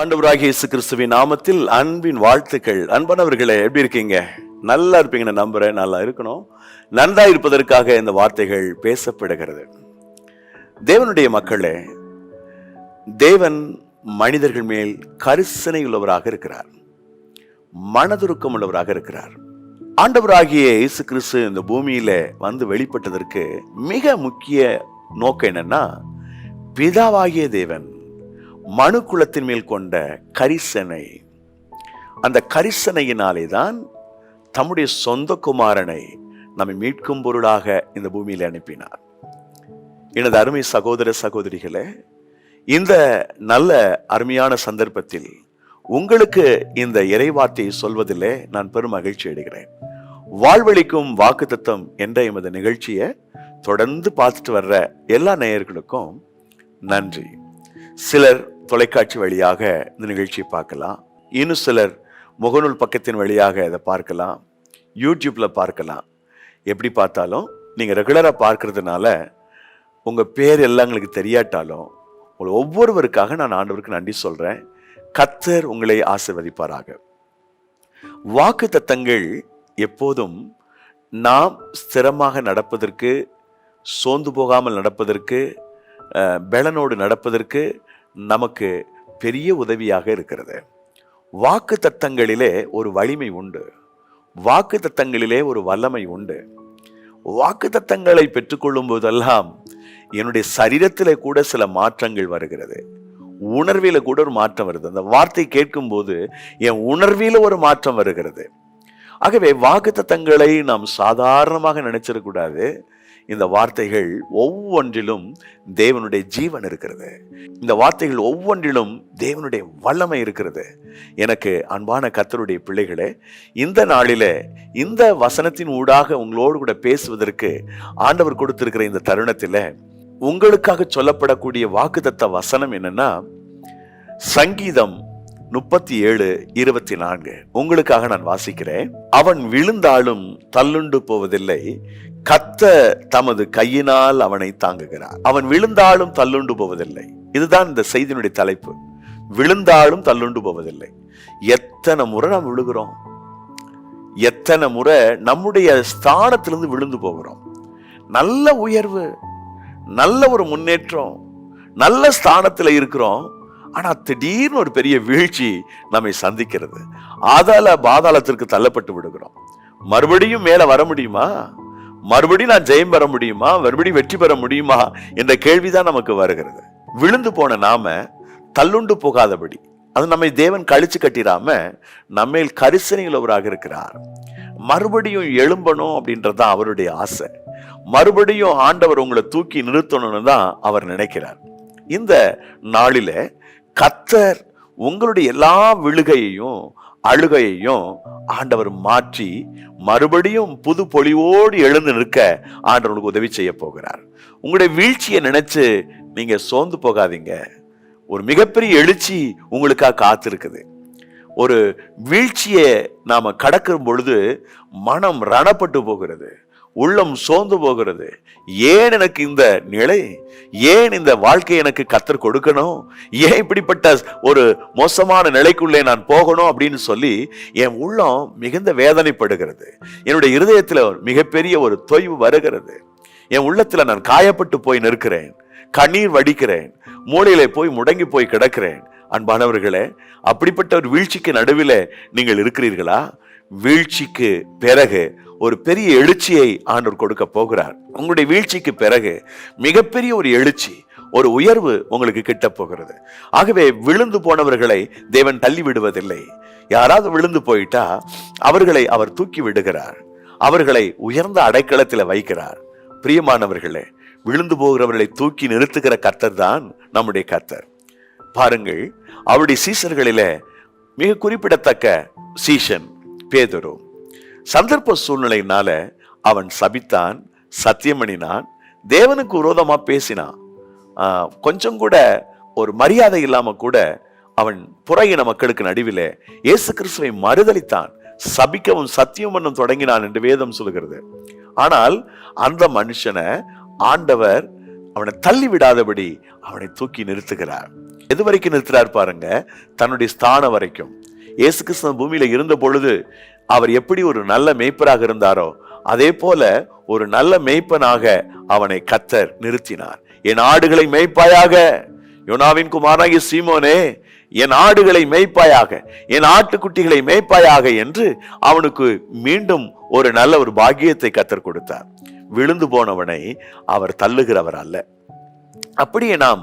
ஆண்டவராகிய இயேசு கிறிஸ்துவின் நாமத்தில் அன்பின் வாழ்த்துக்கள். அன்பானவர்களே எப்படி இருக்கீங்க? நல்லா இருப்பீங்கன்னு நம்புறேன். நல்லா இருக்கணும். நன்றா இருப்பதற்காக இந்த வார்த்தைகள் பேசப்படுகிறது. தேவனுடைய மக்களே தேவன் மனிதர்கள் மேல் கரிசனை உள்ளவராக இருக்கிறார். மனதுருக்கம் உள்ளவராக இருக்கிறார். ஆண்டவராகிய இயேசு கிறிஸ்து இந்த பூமியில வந்து வெளிப்பட்டதற்கு மிக முக்கிய நோக்கம் என்னன்னா பிதாவாகிய தேவன் மனு குலத்தின் மேல் கொண்ட கரிசனை. அந்த கரிசனையினாலே தான் தம்முடைய சொந்த குமாரனை நம்மை மீட்கும் பொருளாக இந்த பூமியில் அனுப்பினார். எனது அருமை சகோதர சகோதரிகளே இந்த நல்ல அருமையான சந்தர்ப்பத்தில் உங்களுக்கு இந்த இறைவார்த்தையை சொல்வதிலே நான் பெரும் மகிழ்ச்சி அடைகிறேன். வாழ்வழிக்கும் வாக்குத்தத்தம் என்ற எமது நிகழ்ச்சியை தொடர்ந்து பார்த்துட்டு வர்ற எல்லா நேயர்களுக்கும் நன்றி. சிலர் தொலைக்காட்சி வழியாக இந்த நிகழ்ச்சியை பார்க்கலாம். இன்னும் சிலர் முகநூல் பக்கத்தின் வழியாக இதை பார்க்கலாம். யூடியூப்பில் பார்க்கலாம். எப்படி பார்த்தாலும் நீங்கள் ரெகுலராக பார்க்கறதுனால உங்கள் பேர் எல்லாம் எங்களுக்கு தெரியாட்டாலும் உங்களை ஒவ்வொருவருக்காக நான் ஆண்டவருக்கு நன்றி சொல்கிறேன் கத்தர் உங்களை ஆசிர்வதிப்பாராக. வாக்கு தத்தங்கள் எப்போதும் நாம் ஸ்திரமாக நடப்பதற்கு சோர்ந்து போகாமல் நடப்பதற்கு பலனோடு பெலனோடு நடப்பதற்கு நமக்கு பெரிய உதவியாக இருக்கிறது. வாக்கு தத்தங்களிலே ஒரு வலிமை உண்டு. வாக்கு தத்தங்களிலே ஒரு வல்லமை உண்டு. வாக்கு தத்தங்களை பெற்றுக்கொள்ளும் போதெல்லாம் என்னுடைய சரீரத்திலே கூட சில மாற்றங்கள் வருகிறது. உணர்வில கூட ஒரு மாற்றம் வருது. அந்த வார்த்தை கேட்கும் போது என் உணர்வில ஒரு மாற்றம் வருகிறது. ஆகவே வாக்கு தத்தங்களை நாம் சாதாரணமாக நினைச்சிடக்கூடாது. இந்த வார்த்தைகள் ஒவ்வொன்றிலும் தேவனுடைய ஜீவன் இருக்கிறது. இந்த வார்த்தைகள் ஒவ்வொன்றிலும் தேவனுடைய வல்லமை இருக்கிறது. எனக்கு அன்பான கத்தருடைய பிள்ளைகளே இந்த நாளில இந்த வசனத்தின் ஊடாக உங்களோடு கூட பேசுவதற்கு ஆண்டவர் கொடுத்திருக்கிற இந்த தருணத்தில் உங்களுக்காக சொல்லப்படக்கூடிய வாக்குதத்த வசனம் என்னன்னா சங்கீதம் முப்பத்தி ஏழு இருபத்தி நான்கு உங்களுக்காக நான் வாசிக்கிறேன். அவன் விழுந்தாலும் தள்ளுண்டு போவதில்லை கத்த தமது கையினால் அவனை தாங்குகிறார். அவன் விழுந்தாலும் தள்ளுண்டு போவதில்லை. இதுதான் இந்த செய்தியினுடைய தலைப்பு. விழுந்தாலும் தள்ளுண்டு போவதில்லை. எத்தனை முறை நாம் விழுகிறோம்? எத்தனை முறை நம்முடைய ஸ்தானத்திலிருந்து விழுந்து போகிறோம்? நல்ல உயர்வு நல்ல ஒரு முன்னேற்றம் நல்ல ஸ்தானத்தில் இருக்கிறோம். ஆனால் திடீர்னு ஒரு பெரிய வீழ்ச்சி நம்மை சந்திக்கிறது. ஆதாள பாதாளத்திற்கு தள்ளப்பட்டு விடுகிறோம். மறுபடியும் மேலே வர முடியுமா? மறுபடியும் நான் ஜெயம் பெற முடியுமா? மறுபடியும் வெற்றி பெற முடியுமா? என்ற கேள்விதான் நமக்கு வருகிறது. விழுந்து போன நாம தள்ளுண்டு போகாதபடி அது நம்மை தேவன் கழிச்சு கட்டிடாம நம்மேல் கரிசனை உள்ளவராக இருக்கிறார். மறுபடியும் எழும்பணும் அப்படின்றது தான் அவருடைய ஆசை. மறுபடியும் ஆண்டவர் உங்களை தூக்கி நிறுத்தணும்னு தான் அவர் நினைக்கிறார். இந்த நாளில கத்தர் உங்களுடைய எல்லா விழுகையையும் அழுகையையும் ஆண்டவர் மாற்றி மறுபடியும் புது பொலிவோடு எழுந்து நிற்க ஆண்டவர் உதவி செய்ய போகிறார். உங்களுடைய வீழ்ச்சியை நினைச்சு நீங்க சோர்ந்து போகாதீங்க. ஒரு மிகப்பெரிய எழுச்சி உங்களுக்காக காத்திருக்குது. ஒரு வீழ்ச்சியை நாம கடக்கும் பொழுது மனம் ரணப்பட்டு போகிறது. உள்ளம் சோர்ந்து போகிறது. ஏன் எனக்கு இந்த நிலை? ஏன் இந்த வாழ்க்கை எனக்கு கத்தர் கொடுக்கணும்? ஏன் இப்படிப்பட்ட ஒரு மோசமான நிலைக்குள்ளே நான் போகணும் அப்படின்னு சொல்லி என் உள்ளம் மிகுந்த வேதனைப்படுகிறது. என்னுடைய இருதயத்தில் மிகப்பெரிய ஒரு தொய்வு வருகிறது. என் உள்ளத்தில் நான் காயப்பட்டு போய் நிற்கிறேன். கண்ணீர் வடிக்கிறேன். மூளையில போய் முடங்கி போய் கிடக்கிறேன். அன்பானவர்களே அப்படிப்பட்ட ஒரு வீழ்ச்சிக்கு நடுவில் நீங்கள் இருக்கிறீர்களா? வீழ்ச்சிக்கு பிறகு ஒரு பெரிய எழுச்சியை ஆண்டவர் கொடுக்க போகிறார். உங்களுடைய வீழ்ச்சிக்கு பிறகு மிகப்பெரிய ஒரு எழுச்சி ஒரு உயர்வு உங்களுக்கு கிட்ட போகிறது. ஆகவே விழுந்து போனவர்களை தேவன் தள்ளி விடுவதில்லை. யாராவது விழுந்து போயிட்டா அவர்களை அவர் தூக்கி விடுகிறார். அவர்களை உயர்ந்த அடைக்கலத்தில் வைக்கிறார். பிரியமானவர்களே விழுந்து போகிறவர்களை தூக்கி நிறுத்துகிற கர்த்தர் தான் நம்முடைய கர்த்தர். பாருங்கள் அவருடைய சீசர்களில மிக குறிப்பிடத்தக்க சீசன் பேதுரு. சந்தர்ப்ப சூழ்நிலையினால அவன் சபித்தான் சத்தியமணினான் தேவனுக்கு விரோதமா பேசினான். கொஞ்சம் கூட ஒரு மரியாதை இல்லாம கூட அவன் புறையின மக்களுக்கு நடுவில் இயேசு கிறிஸ்துவை மறுதலித்தான். சபிக்கவும் சத்தியம் பண்ணும் தொடங்கினான் என்று வேதம் சொல்லுகிறது. ஆனால் அந்த மனுஷனை ஆண்டவர் அவனை தள்ளி விடாதபடி அவனை தூக்கி நிறுத்துகிறார். எது வரைக்கும் நிறுத்துறார் பாருங்க தன்னுடைய ஸ்தானம் வரைக்கும். இயேசு கிருஷ்ணன் பூமியில இருந்த பொழுது அவர் எப்படி ஒரு நல்ல மேய்ப்பராக இருந்தாரோ அதே போல ஒரு நல்ல மேய்ப்பனாக அவனை கத்தர் நிறுத்தினார். என் ஆடுகளை மேய்ப்பாயாக யோனாவின் குமாராகிய சீமோனே என் ஆடுகளை மேய்ப்பாயாக என் ஆட்டுக்குட்டிகளை மேய்ப்பாயாக என்று அவனுக்கு மீண்டும் ஒரு நல்ல ஒரு பாக்கியத்தை கத்தர் கொடுத்தார். விழுந்து போனவனை அவர் தள்ளுகிறவர் அல்ல. அப்படியே நாம்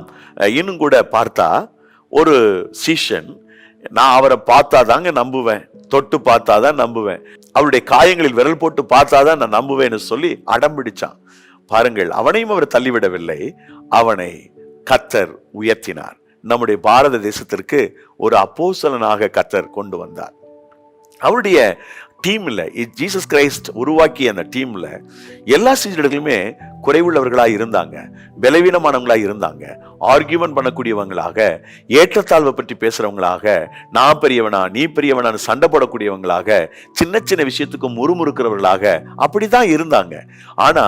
இன்னும் கூட பார்த்தா ஒரு சீஷன் நான் அவரை பார்த்தா தாங்க நம்புவேன். தொட்டு பார்த்தா தான் நம்புவேன். அவருடைய காயங்களில் விரல் போட்டு பார்த்தாதான் நான் நம்புவேன்னு சொல்லி அடம் பிடிச்சான் பாருங்கள் அவனையும் அவர் தள்ளிவிடவில்லை. அவனை கத்தர் உயர்த்தினார். நம்முடைய பாரத தேசத்திற்கு ஒரு அப்போசலனாக கத்தர் கொண்டு வந்தார். அவருடைய டீம்ல ஜீசஸ் கிரைஸ்ட் உருவாக்கிய அந்த டீம்ல எல்லா சீடர்களுமே குறைவுள்ளவர்களாக இருந்தாங்க பலவீனமானவங்களாக இருந்தாங்க ஆர்கியூமெண்ட் பண்ணக்கூடியவங்களாக ஏற்றத்தாழ்வை பற்றி பேசுறவங்களாக நான் பெரியவனா நீ பெரியவனான்னு சண்டை போடக்கூடியவங்களாக சின்ன சின்ன விஷயத்துக்கு முறுமுறுக்கிறவர்களாக அப்படிதான் இருந்தாங்க. ஆனா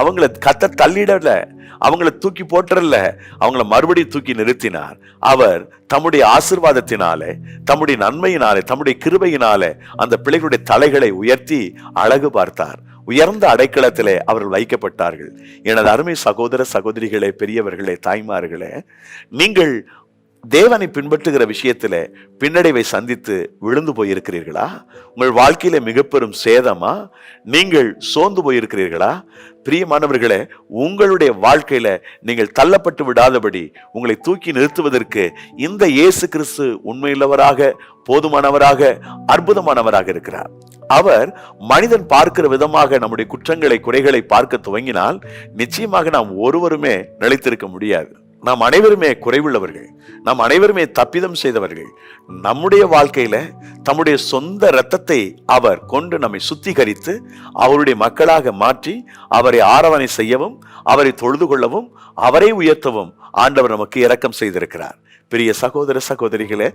அவங்கள கத்த தள்ளிடல அவங்கள தூக்கி போட்டுறல அவங்கள மறுபடியும் தூக்கி நிறுத்தினார். அவர் தம்முடைய ஆசிர்வாதத்தினாலே தம்முடைய நன்மையினாலே தம்முடைய கிருபையினாலே அந்த பிள்ளைகளுடைய தலைகளை உயர்த்தி அழகு பார்த்தார். உயர்ந்த அடைக்கலத்திலே அவர்கள் வைக்கப்பட்டார்கள். எனது அருமை சகோதர சகோதரிகளே பெரியவர்களே தாய்மார்களே நீங்கள் தேவனை பின்பற்றுகிற விஷயத்துல பின்னடைவை சந்தித்து விழுந்து போயிருக்கிறீர்களா? உங்கள் வாழ்க்கையில மிக பெரும் சேதமா? நீங்கள் சோர்ந்து போயிருக்கிறீர்களா? பிரியமானவர்களே உங்களுடைய வாழ்க்கையில நீங்கள் தள்ளப்பட்டு விடாதபடி உங்களை தூக்கி நிறுத்துவதற்கு இந்த இயேசு கிறிஸ்து உண்மையுள்ளவராக போதுமானவராக அற்புதமானவராக இருக்கிறார். அவர் மனிதன் பார்க்கிற விதமாக நம்முடைய குற்றங்களை குறைகளை பார்க்க துவங்கினால் நிச்சயமாக நாம் ஒருவருமே நிலைத்திருக்க முடியாது. நாம் அனைவருமே குறைவுள்ளவர்கள். நாம் அனைவருமே தப்பிதம் செய்தவர்கள். நம்முடைய வாழ்க்கையில தம்முடைய சொந்த இரத்தத்தை அவர் கொண்டு நம்மை சுத்திகரித்து அவருடைய மக்களாக மாற்றி அவரை ஆராதனை செய்யவும் அவரை தொழுது கொள்ளவும் அவரை உயர்த்தவும் ஆண்டவர் நமக்கு இரக்கம் செய்திருக்கிறார். பெரிய சகோதர சகோதரிகளே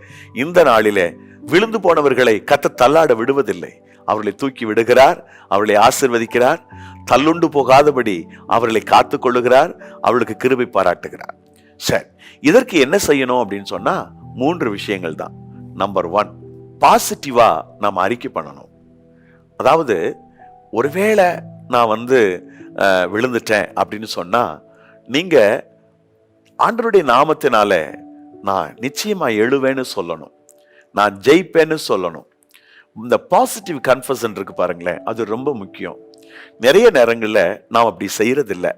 இந்த நாளிலே விழுந்து போனவர்களை கத்த தள்ளாட விடுவதில்லை. அவர்களை தூக்கி விடுகிறார் அவர்களை ஆசிர்வதிக்கிறார். தள்ளுண்டு போகாதபடி அவர்களை காத்து கொள்ளுகிறார் அவளுக்கு கிருபை பாராட்டுகிறார். சரி இதற்கு என்ன செய்யணும் அப்படின்னு சொன்னா மூன்று விஷயங்கள் தான். நம்பர் ஒன் பாசிட்டிவா நாம் அறிக்கை பண்ணணும். அதாவது ஒருவேளை நான் வந்து விழுந்துட்டேன் அப்படின்னு சொன்னா நீங்க ஆண்டருடைய நாமத்தினால நான் நிச்சயமா எழுவேன்னு சொல்லணும். நான் ஜெயிப்பேன்னு சொல்லணும். இந்த பாசிட்டிவ் கன்ஃபஷன் இருக்கு பாருங்களேன் அது ரொம்ப முக்கியம். நிறைய நேரங்களில் நாம் அப்படி செய்யறதில்ல.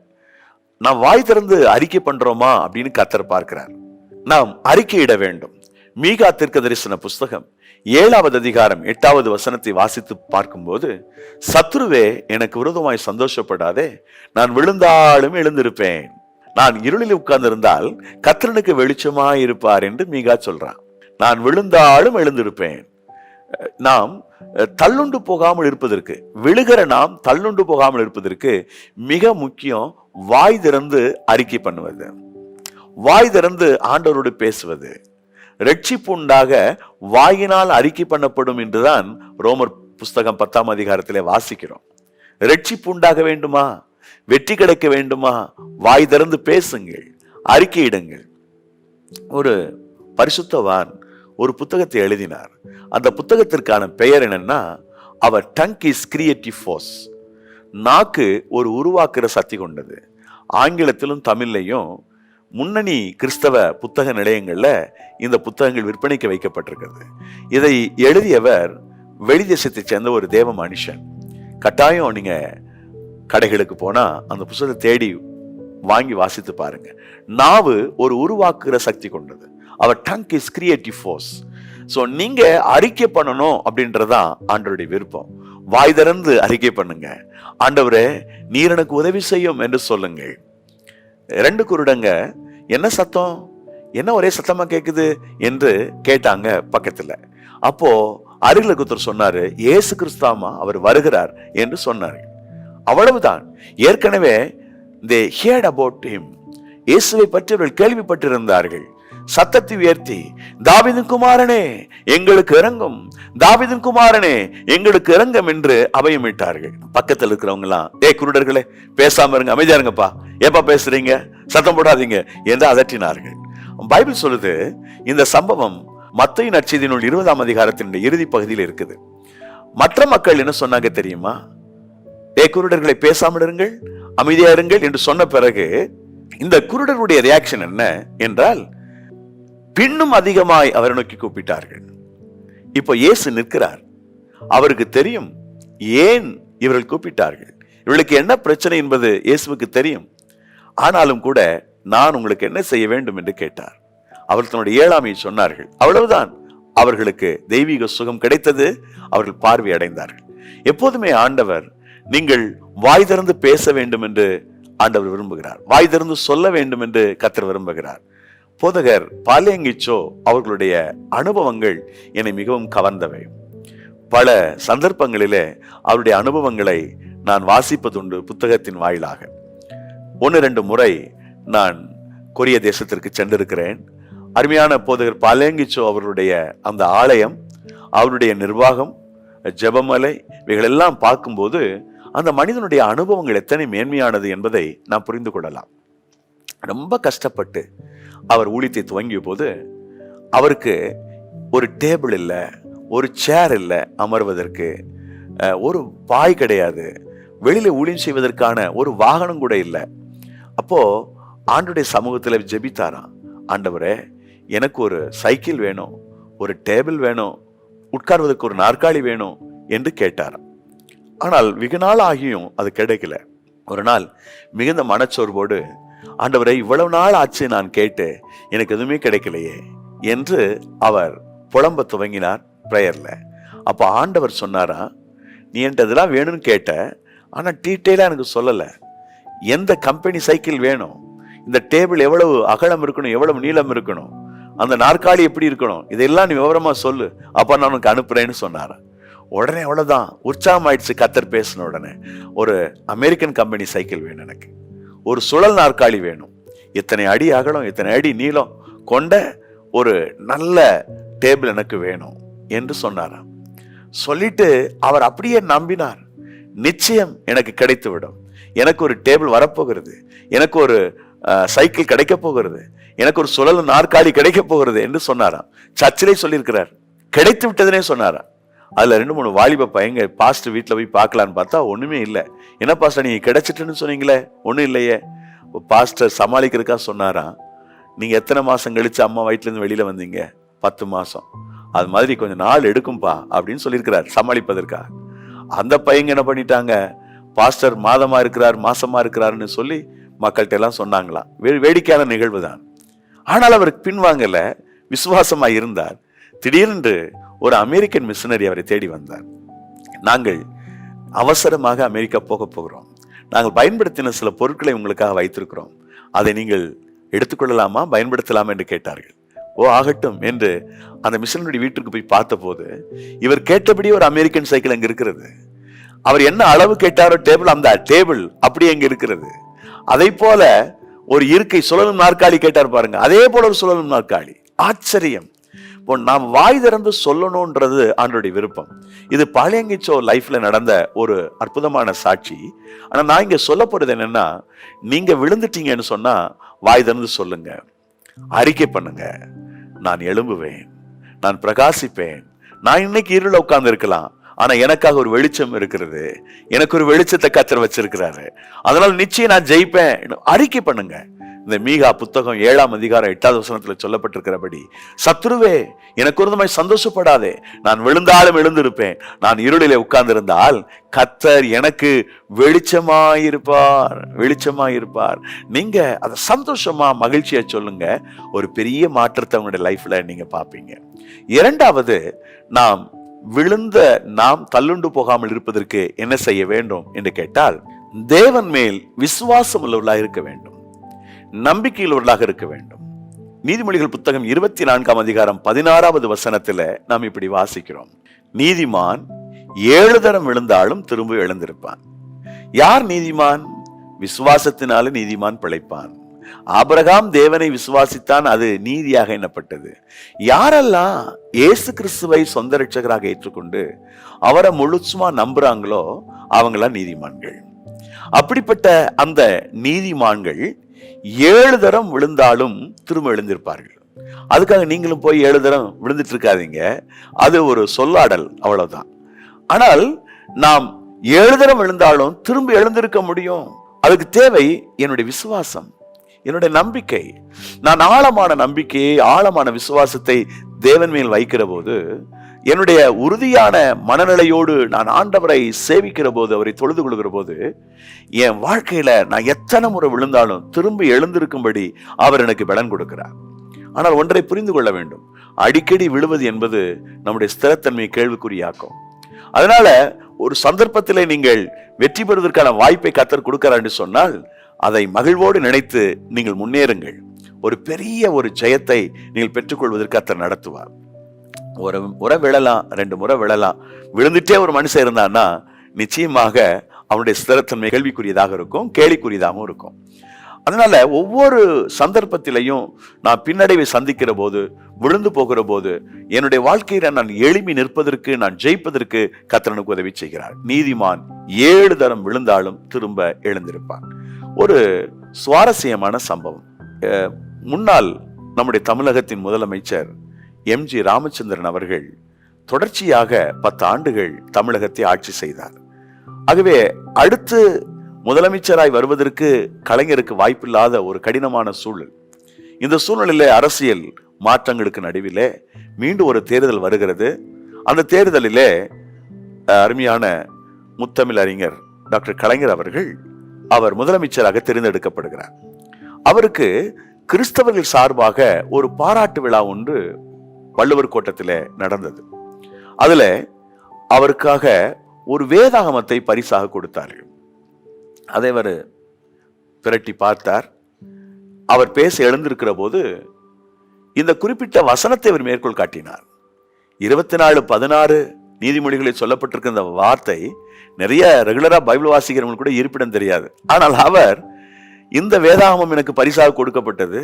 நாம் வாய் திறந்து அறிக்கை பண்றோமா அப்படின்னு கத்தர் பார்க்கிறார். நாம் அறிக்கையிட வேண்டும். மீகா தீர்க்க தரிசன புஸ்தகம் ஏழாவது அதிகாரம் எட்டாவது வசனத்தை வாசித்து பார்க்கும்போது சத்ருவே எனக்கு விரோதமாய் சந்தோஷப்படாதே. நான் விழுந்தாலும் எழுந்திருப்பேன். நான் இருளில் உட்கார்ந்திருந்தால் கத்திரனுக்கு வெளிச்சமாய் இருப்பார் என்று மீகா சொல்றான். நான் விழுந்தாலும் எழுந்திருப்பேன். நாம் தள்ளுண்டு போகாமல் இருப்பதற்கு விழுகிற நாம் தள்ளுண்டு போகாமல் இருப்பதற்கு மிக முக்கியம் வாய் திறந்து அறிக்கை பண்ணுவது. வாய் திறந்து ஆண்டவரோடு பேசுவது. ரட்சிப்பு உண்டாக வாயினால் அறிக்கை பண்ணப்படும் என்றுதான் ரோமர் புஸ்தகம் பத்தாம் அதிகாரத்திலே வாசிக்கிறோம். ரட்சிப்பு உண்டாக வேண்டுமா? வெற்றி கிடைக்க வேண்டுமா? வாய் திறந்து பேசுங்கள் அறிக்கையிடுங்கள் ஒரு பரிசுத்தவான் ஒரு புத்தகத்தை எழுதினார். அந்த புத்தகத்திற்கான பெயர் என்னன்னா our tongue is creative force நாக்கு ஒரு உருவாக்குற சக்தி கொண்டது. ஆங்கிலத்திலும் தமிழ்லையும் முன்னணி கிறிஸ்தவ புத்தக நிலையங்களில் இந்த புத்தகங்கள் விற்பனைக்கு வைக்கப்பட்டிருக்கிறது. இதை எழுதியவர் வெளிதேசத்தை சேர்ந்த ஒரு தேவ மனுஷன். கட்டாயம் நீங்கள் கடைகளுக்கு போனால் அந்த புத்தகத்தை தேடி வாங்கி வாசித்து பாருங்க. நாவு ஒரு உருவாக்குகிற சக்தி கொண்டது. Our tongue is creative force so நீங்க அறிக்கை பண்ணணும் அப்படின்றதான் ஆண்டவருடைய விருப்பம். வாய் திறந்து அறிக்கை பண்ணுங்க. ஆண்டவரே நீர் எனக்கு உதவி செய்யும் என்று சொல்லுங்கள். ரெண்டு குருடங்க என்ன சத்தம்? என்ன ஒரே சத்தமா கேட்குது என்று கேட்டாங்க பக்கத்துல. அப்போ அருகில் குத்தர் சொன்னாரு இயேசு கிறிஸ்தாமா அவர் வருகிறார் என்று சொன்னார். அவ்வளவுதான். ஏற்கனவே தே ஹியர்ட் அபவுட் ஹிம் இயேசுவை பற்றி அவர்கள் கேள்விப்பட்டிருந்தார்கள். சத்தத்தை உயர்த்தி தாவிதின் குமாரனே எங்களுக்கு இறங்கும். தாவிதின் குமாரனே எங்களுக்கு இறங்கும் என்று அபயமிட்டார்கள். பக்கத்தில் இருக்கிறவங்க எல்லாம் ஏ குருடர்களே பேசாம இருங்க அமைதியா இருங்கப்பா. ஏப்பா பேசுறீங்க? சத்தம் போடாதீங்க என்று அதட்டினார்கள். பைபிள் சொல்லுது இந்த சம்பவம் மத்திய நற்செய்தியினுள் இருபதாம் அதிகாரத்தின் இறுதி பகுதியில் இருக்குது. மற்ற மக்கள் என்ன சொன்னாங்க தெரியுமா? ஏ குருடர்களை பேசாமல் இருங்கள் அமைதியா இருங்கள் என்று சொன்ன பிறகு இந்த குருடருடைய ரியாக்ஷன் என்ன என்றால் பின்னும் அதிகமாய் அவரை நோக்கி கூப்பிட்டார்கள். இப்போ இயேசு நிற்கிறார். அவருக்கு தெரியும் ஏன் இவர்கள் கூப்பிட்டார்கள். இவர்களுக்கு என்ன பிரச்சனை என்பது இயேசுவுக்கு தெரியும். ஆனாலும் கூட நான் உங்களுக்கு என்ன செய்ய வேண்டும் என்று கேட்டார். அவர் தன்னுடைய ஏழாமையை சொன்னார்கள். அவ்வளவுதான். அவர்களுக்கு தெய்வீக சுகம் கிடைத்தது. அவர்கள் பார்வை அடைந்தார்கள். எப்போதுமே ஆண்டவர் நீங்கள் வாய் திறந்து பேச வேண்டும் என்று ஆண்டவர் விரும்புகிறார். வாய் திறந்து சொல்ல வேண்டும் என்று கத்தர் விரும்புகிறார். போதகர் பாலேங்கிச்சோ அவர்களுடைய அனுபவங்கள் என்னை மிகவும் கவர்ந்தவை. பல சந்தர்ப்பங்களிலே அவருடைய அனுபவங்களை நான் வாசிப்பதுண்டு புத்தகத்தின் வாயிலாக. ஒன்று ரெண்டு முறை நான் கொரிய தேசத்திற்கு சென்றிருக்கிறேன். அருமையான போதகர் பாலேங்கிச்சோ அவருடைய அந்த ஆலயம் அவருடைய நிர்வாகம் ஜெபமலை இவைகளெல்லாம் பார்க்கும்போது அந்த மனிதனுடைய அனுபவங்கள் எத்தனை மேன்மையானது என்பதை நாம் புரிந்து கொள்ளலாம். ரொம்ப கஷ்டப்பட்டு அவர் ஊழியத்தை துவங்கிய போது அவருக்கு ஒரு டேபிள் இல்லை ஒரு சேர் இல்லை அமர்வதற்கு ஒரு பாய் கிடையாது. வெளியில் ஊழியம் செய்வதற்கான ஒரு வாகனம் கூட இல்லை. அப்போது ஆண்டுடைய சமூகத்தில் ஜெபித்தாராம். ஆண்டவரே எனக்கு ஒரு சைக்கிள் வேணும் ஒரு டேபிள் வேணும் உட்கார்வதற்கு ஒரு நாற்காலி வேணும் என்று கேட்டாராம். ஆனால் வெகு நாள் ஆகியும் அது கிடைக்கல. ஒரு நாள் மிகுந்த மனச்சோர்வோடு ஆண்டவரை இவ்வளவு நாள் ஆச்சு நான் கேட்டு எனக்கு எதுவுமே கிடைக்கலையே என்று அவர் புலம்ப துவங்கினார் ப்ரேயரில். அப்போ ஆண்டவர் சொன்னாரா நீ என்கிட்ட இதெல்லாம் வேணும்னு கேட்ட ஆனால் டீட்டெயிலாக எனக்கு சொல்லலை. எந்த கம்பெனி சைக்கிள் வேணும்? இந்த டேபிள் எவ்வளவு அகலம் இருக்கணும்? எவ்வளவு நீளம் இருக்கணும்? அந்த நாற்காலி எப்படி இருக்கணும்? இதெல்லாம் நீ விவரமாக சொல்லு. அப்போ நான் உனக்கு அனுப்புகிறேன்னு சொன்னாராம். உடனே அவ்வளவுதான். உற்சாகம் ஆயிடுச்சு கத்தர் பேசின உடனே. ஒரு அமெரிக்கன் கம்பெனி சைக்கிள் வேணும் எனக்கு. ஒரு சுழல் நாற்காலி வேணும். இத்தனை அடி அகலம் இத்தனை அடி நீளம் கொண்ட ஒரு நல்ல டேபிள் எனக்கு வேணும் என்று சொன்னாராம். சொல்லிட்டு அவர் அப்படியே நம்பினார். நிச்சயம் எனக்கு கிடைத்து விடும் எனக்கு ஒரு டேபிள் வரப்போகிறது. எனக்கு ஒரு சைக்கிள் கிடைக்க போகிறது. எனக்கு ஒரு சுழல் நாற்காலி கிடைக்க போகிறது என்று சொன்னாராம். சர்ச்சிலே சொல்லியிருக்கிறார். கிடைத்து விட்டதுனே சொன்னாராம். அதில் ரெண்டு மூணு வாலிப பையங்க பாஸ்டர் வீட்டில் போய் பார்க்கலான்னு பார்த்தா ஒன்றுமே இல்லை. என்ன பாஸ்டர் நீங்கள் கிடச்சிட்டுன்னு சொன்னீங்களே? ஒன்றும் இல்லையே. பாஸ்டர் சமாளிக்கிறதுக்காக சொன்னாராம் நீங்கள் எத்தனை மாதம் கழிச்சு அம்மா வயிற்றுலேருந்து வெளியில் வந்தீங்க? பத்து மாதம் அது மாதிரி கொஞ்சம் நாள் எடுக்கும்பா அப்படின்னு சொல்லியிருக்கிறார் சமாளிப்பதற்காக அந்த பையங்க என்ன பண்ணிட்டாங்க? பாஸ்டர் மாதமாக இருக்கிறார் மாசமா இருக்கிறாருன்னு சொல்லி மக்கள்கிட்ட எல்லாம் சொன்னாங்களாம் வே- வேடிக்கையான நிகழ்வு தான் ஆனால் அவர் பின்வாங்கல விசுவாசமா இருந்தார். திடீரென்று ஒரு அமெரிக்கன் மிஷினரி அவரை தேடி வந்தார். நாங்கள் அவசரமாக அமெரிக்கா போக போகிறோம். நாங்கள் பயன்படுத்தின சில பொருட்களை உங்களுக்காக வைத்திருக்கிறோம். அதை நீங்கள் எடுத்துக்கொள்ளலாமா? பயன்படுத்தலாமா? என்று கேட்டார்கள். ஓ ஆகட்டும் என்று அந்த மிஷினருடைய வீட்டுக்கு போய் பார்த்தபோது இவர் கேட்டபடி ஒரு அமெரிக்கன் சைக்கிள் அங்கே இருக்கிறது. அவர் என்ன அளவு கேட்டாரோ டேபிள் அந்த டேபிள் அப்படியே அங்கே இருக்கிறது. அதை போல ஒரு இருக்கை சுழலும் நாற்காலி கேட்டார் பாருங்க. அதே போல ஒரு சுழலும் நாற்காலி. ஆச்சரியம். இப்போ நாம் வாய் திறந்து சொல்லணும்ன்றது ஆண்டோடைய விருப்பம். இது பாளையங்கிச்சோ லைஃப்ல நடந்த ஒரு அற்புதமான சாட்சி. ஆனால் நான் இங்க சொல்ல போறது என்னன்னா நீங்க விழுந்துட்டீங்கன்னு சொன்னா வாய் திறந்து சொல்லுங்க. அறிக்கை பண்ணுங்க. நான் எழும்புவேன். நான் பிரகாசிப்பேன். நான் இன்னைக்கு இருள உட்கார்ந்து இருக்கலாம். ஆனா எனக்காக ஒரு வெளிச்சம் இருக்கிறது. எனக்கு ஒரு வெளிச்சத்தை கத்திர வச்சிருக்கிறாரு. அதனால நிச்சயம் நான் ஜெயிப்பேன். அறிக்கை பண்ணுங்க. இந்த மீகா புத்தகம் ஏழாம் அதிகாரம் எட்டாவது வசனத்தில் சொல்லப்பட்டிருக்கிறபடி சத்ருவே எனக்கு ஒரு மாதிரி சந்தோஷப்படாதே. நான் விழுந்தாலும் எழுந்திருப்பேன். நான் இருளிலே உட்கார்ந்திருந்தால் கத்தர் எனக்கு வெளிச்சமாயிருப்பார் வெளிச்சமாயிருப்பார். நீங்க அதை சந்தோஷமா மகிழ்ச்சியா சொல்லுங்க. ஒரு பெரிய மாற்றத்தை உங்களுடைய லைஃப்ல நீங்க பார்ப்பீங்க. இரண்டாவது நாம் விழுந்த நாம் தள்ளுண்டு போகாமல் இருப்பதற்கு என்ன செய்ய வேண்டும் என்று கேட்டால் தேவன் மேல் விசுவாசம் உள்ளவர்களாக இருக்க வேண்டும். நம்பிக்கையுள்ளவர்களாக இருக்க வேண்டும். நீதிமொழிகள் புத்தகம் இருபத்தி நான்காம் அதிகாரம் பதினாறாவது வசனத்துல நாம் இப்படி வாசிக்கிறோம். நீதிமான் ஏழு தரம் விழுந்தாலும் திரும்ப எழுந்திருப்பான். யார் நீதிமான்? விசுவாசத்தினால நீதிமான் பிழைப்பான். ஆபரகாம் தேவனை விசுவாசித்தான் அது நீதியாக எண்ணப்பட்டது. யாரெல்லாம் இயேசு கிறிஸ்துவை சொந்த ரட்சகராக ஏற்றுக்கொண்டு அவரை முழுசுமா நம்புறாங்களோ அவங்களாம் நீதிமான்கள். அப்படிப்பட்ட அந்த நீதிமான்கள் ஏழு தரம் விழுந்தாலும் திரும்ப எழுந்திருப்பார்கள். அதுக்காக நீங்களும் போய் ஏழு தரம் விழுந்துட்டு இருக்காதீங்க அது ஒரு சொல்லாடல் அவ்வளவுதான். ஆனால் நாம் ஏழு தரம் விழுந்தாலும் திரும்ப எழுந்திருக்க முடியும். அதுக்கு தேவை என்னுடைய விசுவாசம் என்னுடைய நம்பிக்கை. நான் ஆழமான நம்பிக்கையை ஆழமான விசுவாசத்தை தேவன் மேல் வைக்கிற போது என்னுடைய உறுதியான மனநிலையோடு நான் ஆண்டவரை சேவிக்கிற போது அவரை தொழுது கொள்கிற போது என் வாழ்க்கையில நான் எத்தனை முறை விழுந்தாலும் திரும்பி எழுந்திருக்கும்படி அவர் எனக்கு பலன் கொடுக்கிறார். ஆனால் ஒன்றை புரிந்து கொள்ள வேண்டும். அடிக்கடி விழுவது என்பது நம்முடைய ஸ்திரத்தன்மையை கேள்விக்குறியாக்கும். அதனால ஒரு சந்தர்ப்பத்திலே நீங்கள் வெற்றி பெறுவதற்கான வாய்ப்பை கத்தர் கொடுக்கிறார் என்று சொன்னால் அதை மகிழ்வோடு நினைத்து நீங்கள் முன்னேறுங்கள். ஒரு பெரிய ஒரு ஜெயத்தை நீங்கள் பெற்றுக்கொள்வதற்கு அத்தர் நடத்துவார். ஒரு முறை விழலாம் ரெண்டு முறை விழலாம். விழுந்துட்டே ஒரு மனுஷன் இருந்தான்னா நிச்சயமாக அவனுடைய ஸ்திரத்தன்மை கேள்விக்குரியதாக இருக்கும் கேலிக்குரியதாகவும் இருக்கும். அதனால ஒவ்வொரு சந்தர்ப்பத்திலையும் நான் பின்னடைவை சந்திக்கிற போது விழுந்து போகிற போது என்னுடைய வாழ்க்கையில நான் எழுப்பி நிற்பதற்கு நான் ஜெயிப்பதற்கு கத்தரனுக்கு உதவி செய்கிறார். நீதிமான் ஏழு தரம் விழுந்தாலும் திரும்ப எழுந்திருப்பான். ஒரு சுவாரஸ்யமான சம்பவம். முன்னால் நம்முடைய தமிழகத்தின் முதலமைச்சர் எம். ஜி. ராமச்சந்திரன் அவர்கள் தொடர்ச்சியாக பத்து ஆண்டுகள் தமிழகத்தை ஆட்சி செய்தார். ஆகவே அடுத்து முதலமைச்சராய் வருவதற்கு கலைஞருக்கு வாய்ப்பில்லாத ஒரு கடினமான சூழல். இந்த சூழ்நிலையில் அரசியல் மாற்றங்களுக்கு நடுவிலே மீண்டும் ஒரு தேர்தல் வருகிறது. அந்த தேர்தலிலே அருமையான முத்தமிழ் அறிஞர் டாக்டர் கலைஞர் அவர்கள் அவர் முதலமைச்சராக தேர்ந்தெடுக்கப்படுகிறார். அவருக்கு கிறிஸ்தவர்கள் சார்பாக ஒரு பாராட்டு விழா ஒன்று வள்ளுவர் கோட்டத்திலே நடந்தது. அதுல அவருக்காக ஒரு வேதாகமத்தை பரிசாக கொடுத்தார்கள். அதை அவர் பிரட்டி பார்த்தார். அவர் பேச எழுந்திருக்கிற போது இந்த குறிப்பிட்ட வசனத்தை அவர் மேற்கோள் காட்டினார். இருபத்தி நாலு பதினாறு நீதிமொழிகளில் சொல்லப்பட்டிருக்க இந்த வார்த்தை நிறைய ரெகுலராக பைபிள் வாசிக்கிறவங்களுக்கு கூட இருப்பிடம் தெரியாது. ஆனால் அவர் இந்த வேதாகமம் எனக்கு பரிசாக கொடுக்கப்பட்டது.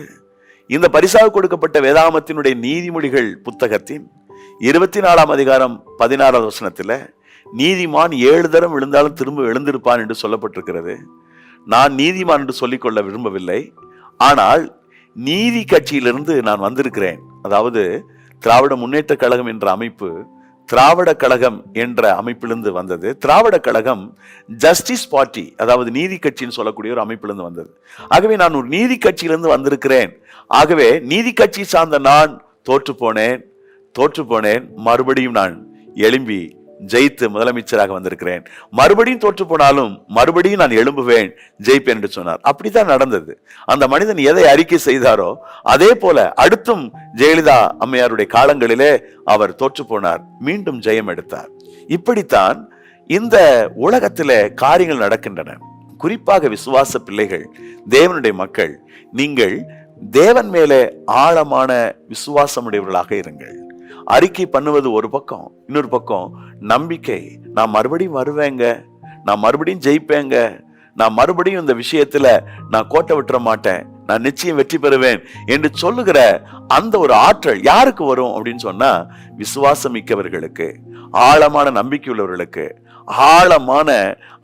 இந்த பரிசாக கொடுக்கப்பட்ட வேதாமத்தினுடைய நீதிமொழிகள் புத்தகத்தின் இருபத்தி நாலாம் அதிகாரம் பதினாறாவது வசனத்தில் நீதிமான் ஏழு தரம் விழுந்தாலும் திரும்ப எழுந்திருப்பான் என்று சொல்லப்பட்டிருக்கிறது. நான் நீதிமான் என்று சொல்லிக்கொள்ள விரும்பவில்லை. ஆனால் நீதி கட்சியிலிருந்து நான் வந்திருக்கிறேன். அதாவது திராவிட முன்னேற்ற கழகம் என்ற அமைப்பு திராவிட கழகம் என்ற அமைப்பிலிருந்து வந்தது. திராவிட கழகம் ஜஸ்டிஸ் பார்ட்டி அதாவது நீதி கட்சின்னு சொல்லக்கூடிய ஒரு அமைப்பிலிருந்து வந்தது. ஆகவே நான் ஒரு நீதி கட்சியிலிருந்து வந்திருக்கிறேன். ஆகவே நீதி கட்சி சார்ந்த நான் தோற்று போனேன். தோற்று போனேன். மறுபடியும் நான் எழும்பி ஜெயித்து முதலமைச்சராக வந்திருக்கிறேன். மறுபடியும் தோற்று போனாலும் மறுபடியும் நான் எழும்புவேன் ஜெயிப்பேன் என்று சொன்னார். அப்படித்தான் நடந்தது. அந்த மனிதன் எதை அறிக்கை செய்தாரோ அதே போல அடுத்தும் ஜெயலலிதா அம்மையாருடைய காலங்களிலே அவர் தோற்று போனார் மீண்டும் ஜெயம் எடுத்தார். இப்படித்தான் இந்த உலகத்திலே காரியங்கள் நடக்கின்றன. குறிப்பாக விசுவாச பிள்ளைகள் தேவனுடைய மக்கள் நீங்கள் தேவன் மேலே ஆழமான விசுவாசமுடையவர்களாக இருங்கள். அறிக்கை பண்ணுவது ஒரு பக்கம் இன்னொரு பக்கம் நம்பிக்கை. நான் மறுபடியும் வருவேங்க. நான் மறுபடியும் ஜெயிப்பேங்க. நான் மறுபடியும் இந்த விஷயத்துல நான் கோட்டை விட்டுற மாட்டேன். நான் நிச்சயம் வெற்றி பெறுவேன் என்று சொல்லுகிற அந்த ஒரு ஆற்றல் யாருக்கு வரும் அப்படின்னு சொன்னா விசுவாசம் மிக்கவர்களுக்கு ஆழமான நம்பிக்கை உள்ளவர்களுக்கு. ஆழமான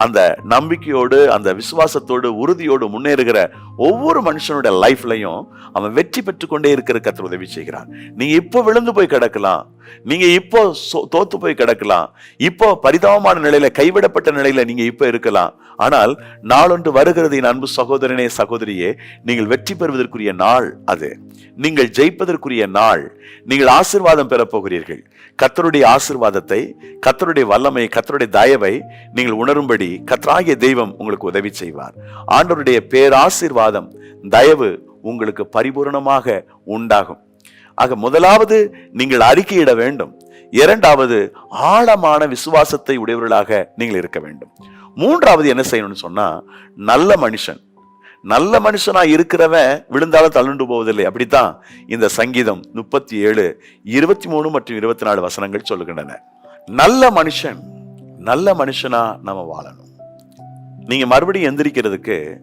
அந்த நம்பிக்கையோடு அந்த விசுவாசத்தோடு உறுதியோடு முன்னேறுகிற ஒவ்வொரு மனுஷனுடைய லைஃப்லையும் அவன் வெற்றி பெற்றுக்கொண்டே இருக்கிற கத்தர் உதவி செய்கிறான் நீங்க இப்போ விழுந்து போய் கிடக்கலாம். நீங்க இப்போ தோத்து போய் கிடக்கலாம். இப்போ பரிதாபமான நிலையில கைவிடப்பட்ட நிலையில நீங்க இப்போ இருக்கலாம். ஆனால் நாளொன்று வருகிறது என் அன்பு சகோதரனே சகோதரியே நீங்கள் வெற்றி பெறுவதற்குரிய நாள் அது. நீங்கள் ஜெயிப்பதற்குரிய நாள். நீங்கள் ஆசீர்வாதம் பெறப்போகிறீர்கள் கத்தருடைய ஆசிர்வாதத்தை கத்தருடைய வல்லமை கத்தருடைய தயவை நீங்கள் உணரும்படி கத்ராகிய தெய்வம் உங்களுக்கு உதவி செய்வார். ஆண்டவருடைய பேராசிர்வாதம் தயவு உங்களுக்கு பரிபூரணமாக உண்டாகும். ஆக முதலாவது நீங்கள் அறிக்கையிட வேண்டும். இரண்டாவது ஆழமான விசுவாசத்தை உடையவர்களாக நீங்கள் இருக்க வேண்டும். மூன்றாவது என்ன செய்யணும்னு சொன்னா நல்ல மனுஷன். நல்ல மனுஷனா இருக்கிறவன் விழுந்தாலும் தள்ளுண்டு போவதில்லை. அப்படித்தான் இந்த சங்கீதம் முப்பத்தி ஏழு இருபத்தி மூணு மற்றும் இருபத்தி நாலு வசனங்கள் சொல்லுகின்றன. நல்ல மனுஷன் நல்ல மனுஷனா நம்ம வாழணும். நீங்க மறுபடியும் எந்திரிக்கிறதுக்கு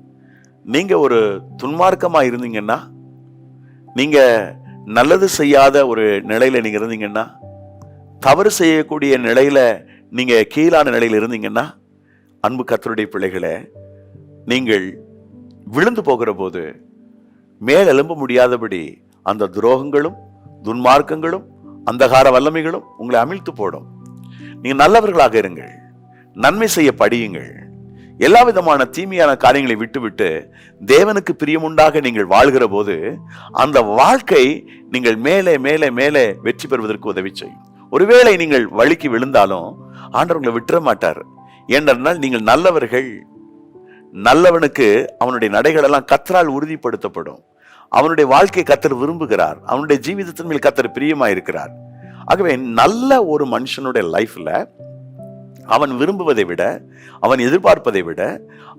நீங்க ஒரு துன்மார்க்கமா இருந்தீங்கன்னா நீங்க நல்லது செய்யாத ஒரு நிலையில நீங்க இருந்தீங்கன்னா தவறு செய்யக்கூடிய நிலையில நீங்க கீழான நிலையில் இருந்தீங்கன்னா அன்பு கத்தருடைய பிள்ளைகளை நீங்கள் விழுந்து போகிற போது மேல் முடியாதபடி அந்த துரோகங்களும் துன்மார்க்கங்களும் அந்தகார வல்லமைகளும் உங்களை அமிழ்த்து போடும். நீங்கள் நல்லவர்களாக இருங்கள். நன்மை செய்ய படியுங்கள். எல்லா விதமான தீமையான காரியங்களை விட்டுவிட்டு தேவனுக்கு பிரியமுண்டாக நீங்கள் வாழ்கிற போது அந்த வாழ்க்கை நீங்கள் மேலே மேலே மேலே வெற்றி பெறுவதற்கு உதவி செய்யும். ஒருவேளை நீங்கள் வழிக்கு விழுந்தாலும் ஆண்டவர் உங்களை விட்டுற மாட்டார். ஏனென்றால் நீங்கள் நல்லவர்கள். நல்லவனுக்கு அவனுடைய நடைகள் எல்லாம் கத்தரால் உறுதிப்படுத்தப்படும். அவனுடைய வாழ்க்கையை கத்தர் விரும்புகிறார். அவனுடைய ஜீவிதத்தின் மேல் கத்தர் பிரியமாயிருக்கிறார். இருக்கிறார் ஆகவே நல்ல ஒரு மனுஷனுடைய லைஃப்பில் அவன் விரும்புவதை விட அவன் எதிர்பார்ப்பதை விட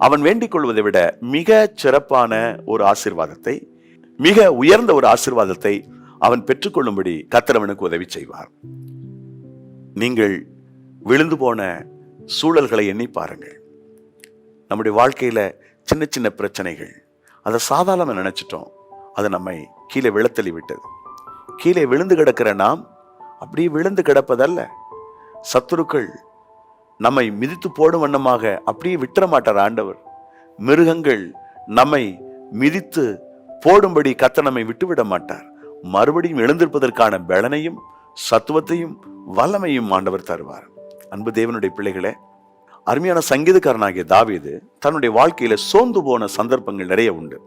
அவன் வேண்டிக் கொள்வதை விட மிக சிறப்பான ஒரு ஆசிர்வாதத்தை மிக உயர்ந்த ஒரு ஆசிர்வாதத்தை அவன் பெற்றுக்கொள்ளும்படி கத்திரவனுக்கு உதவி செய்வார். நீங்கள் விழுந்து போன சூழல்களை எண்ணி பாருங்கள். நம்முடைய வாழ்க்கையில சின்ன சின்ன பிரச்சனைகள் அதை சாதாரணமாக நினச்சிட்டோம். அது நம்மை கீழே விழத்தள்ளி விட்டது. கீழே விழுந்து கிடக்கிற நாம் அப்படியே விழுந்து கிடப்பதல்ல. சத்துருக்கள் நம்மை மிதித்து போடும் வண்ணமாக அப்படியே விட்டுற மாட்டார் ஆண்டவர். மிருகங்கள் நம்மை மிதித்து போடும்படி கத்த நம்மை விட்டுவிட மாட்டார் மறுபடியும் எழுந்திருப்பதற்கான பலனையும் சத்துவத்தையும் வல்லமையும் ஆண்டவர் தருவார். அன்பு தேவனுடைய பிள்ளைகளே அருமையான சங்கீதக்காரனாகிய தாவீது தன்னுடைய வாழ்க்கையில சோர்ந்து போன சந்தர்ப்பங்கள் நிறைய உண்டு.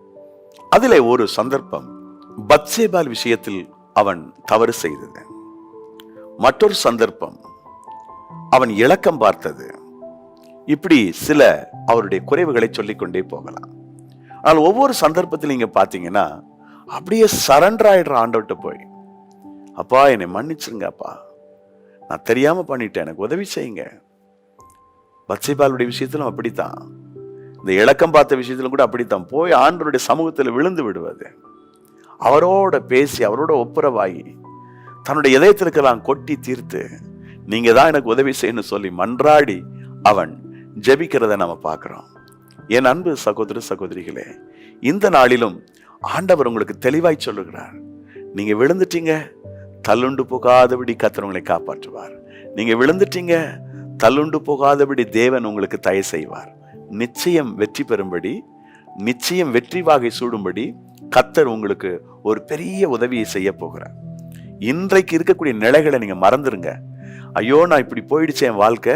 அதிலே ஒரு சந்தர்ப்பம் பத்சேபால் விஷயத்தில் அவன் தவறு செய்தது. மற்றொரு சந்தர்ப்பம். அவன் இலக்கம் பார்த்தது. இப்படி சில அவருடைய குறைவுகளை சொல்லிக்கொண்டே போகலாம். ஆனால் ஒவ்வொரு சந்தர்ப்பத்தில் நீங்க பார்த்தீங்கன்னா அப்படியே சரண்டர் ஆயிடுற ஆண்டவர்கிட்ட போய் அப்பா என்னை மன்னிச்சிருங்க அப்பா நான் தெரியாம பண்ணிட்டேன். எனக்கு உதவி செய்யுங்க. பச்சைபாலுடைய விஷயத்திலும் அப்படித்தான். இந்த இலக்கம் பார்த்த விஷயத்திலும் கூட அப்படித்தான். போய் ஆண்டவருடைய சமூகத்தில் விழுந்து விடுவது. அவரோட பேசி அவரோட ஒப்புரவாகி தன்னுடைய இதயத்திற்கெல்லாம் கொட்டி தீர்த்து நீங்க தான் எனக்கு உதவி செய்யணும் சொல்லி மன்றாடி அவன் ஜபிக்கிறத நாம பார்க்குறோம். என் அன்பு சகோதர சகோதரிகளே இந்த நாளிலும் ஆண்டவர் உங்களுக்கு தெளிவாய் சொல்லுகிறார். நீங்க விழுந்துட்டீங்க தள்ளுண்டு போகாதபடி கத்தர் உங்களை காப்பாற்றுவார். நீங்க விழுந்துட்டீங்க தள்ளுண்டு போகாதபடி தேவன் உங்களுக்கு தய செய்வார். நிச்சயம் வெற்றி பெறும்படி நிச்சயம் வெற்றி வாகை சூடும்படி கத்தர் உங்களுக்கு ஒரு பெரிய உதவியை செய்ய போகிறார். இன்றைக்கு இருக்கக்கூடிய நிலைகளை நீங்க மறந்துருங்க. ஐயோ நான் இப்படி போயிடுச்சு என் வாழ்க்கை.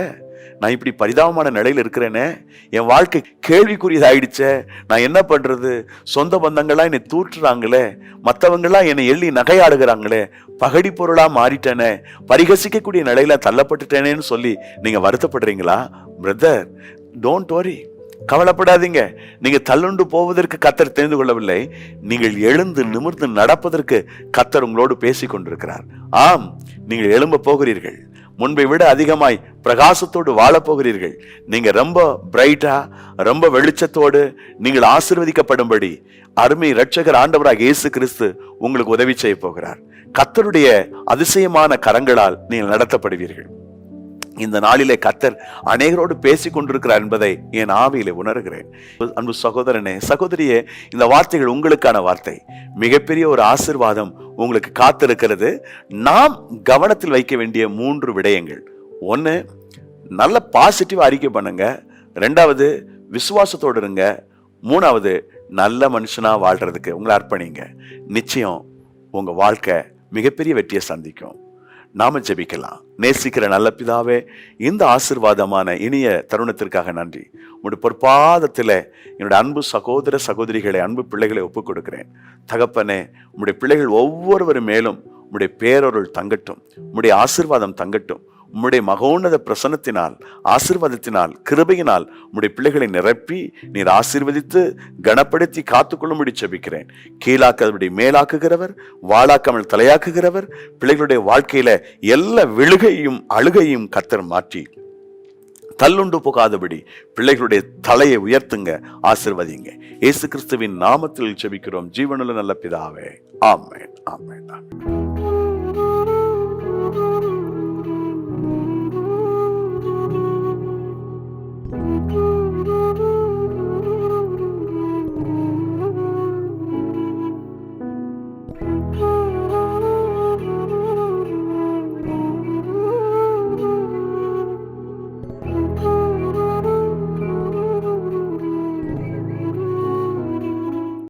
நான் இப்படி பரிதாபமான நிலையில் இருக்கிறேனே. என் வாழ்க்கை கேள்விக்குரியதாயிடுச்சே நான் என்ன பண்றது? சொந்த பந்தங்கள்லாம் என்னை தூற்றுறாங்களே. மற்றவங்களாம் என்னை எள்ளி நகையாடுகிறாங்களே. பகடி பொருளா மாறிட்டேனே. பரிகசிக்கக்கூடிய நிலையில தள்ளப்பட்டுட்டேனேன்னு சொல்லி நீங்க வருத்தப்படுறீங்களா? பிரதர் டோன்ட் வரி கவலைப்படாதீங்க. நீங்க தள்ளுண்டு போவதற்கு கத்தர் தெரிந்து கொள்ளவில்லை. நீங்கள் எழுந்து நிமிர்ந்து நடப்பதற்கு கத்தர் உங்களோடு பேசிக் கொண்டிருக்கிறார். ஆம் நீங்கள் எழும்ப போகிறீர்கள். முன்பை விட அதிகமாய் பிரகாசத்தோடு வாழப் போகிறீர்கள். நீங்க ரொம்ப பிரைட்டா ரொம்ப வெளிச்சத்தோடு நீங்கள் ஆசிர்வதிக்கப்படும்படி அருமை ரட்சகர் ஆண்டவராக இயேசு கிறிஸ்து உங்களுக்கு உதவி செய்ய போகிறார். கத்தருடைய அதிசயமான கரங்களால் நீங்கள் நடத்தப்படுவீர்கள். இந்த நாளிலே கத்தர் அநேகரோடு பேசிக் கொண்டிருக்கிறார் என்பதை என் ஆவியிலே உணர்கிறேன். அன்பு சகோதரனே சகோதரியே இந்த வார்த்தைகள் உங்களுக்கான வார்த்தை. மிகப்பெரிய ஒரு ஆசிர்வாதம் உங்களுக்கு காத்திருக்கிறது. நாம் கவனத்தில் வைக்க வேண்டிய மூன்று விடயங்கள். ஒன்று நல்ல பாசிட்டிவ் அறிக்கை பண்ணுங்க. ரெண்டாவது விசுவாசத்தோடு இருங்க. மூணாவது நல்ல மனுஷனாக வாழ்கிறதுக்கு உங்களை அர்ப்பணிங்க. நிச்சயம் உங்கள் வாழ்க்கை மிகப்பெரிய வெற்றியை சந்திக்கும். நாம ஜெபிக்கலாம். நேசிக்கிற நல்ல பிதாவே இந்த ஆசிர்வாதமான இனிய தருணத்திற்காக நன்றி. உங்களுடைய பொற்பாதத்தில் என்னுடைய அன்பு சகோதர சகோதரிகளை அன்பு பிள்ளைகளை ஒப்புக் கொடுக்கிறேன். தகப்பனே உங்களுடைய பிள்ளைகள் ஒவ்வொருவரும் மேலும் உங்களுடைய பேரொருள் தங்கட்டும் உங்களுடைய ஆசிர்வாதம் தங்கட்டும். உம்முடைய மகோன்னத பிரசனத்தினால் ஆசிர்வாதத்தினால் கிருபையினால் உம்முடைய பிள்ளைகளை நிரப்பி நீர் ஆசீர்வதித்து கனப்படுத்தி காத்துக்கொள்ளும்படி செபிக்கிறேன் கீழாக்கபடி மேலாக்குகிறவர் வாழாக்காமல் தலையாக்குகிறவர் பிள்ளைகளுடைய வாழ்க்கையில எல்லா விழுகையும் அழுகையும் கத்தர் மாற்றி தள்ளுண்டு போகாதபடி பிள்ளைகளுடைய தலையை உயர்த்துங்க ஆசிர்வதிங்க. இயேசு கிறிஸ்துவின் நாமத்தில் செபிக்கிறோம் ஜீவனுள்ள நல்ல பிதாவே. ஆமேன் ஆமேன் ஆமேன்.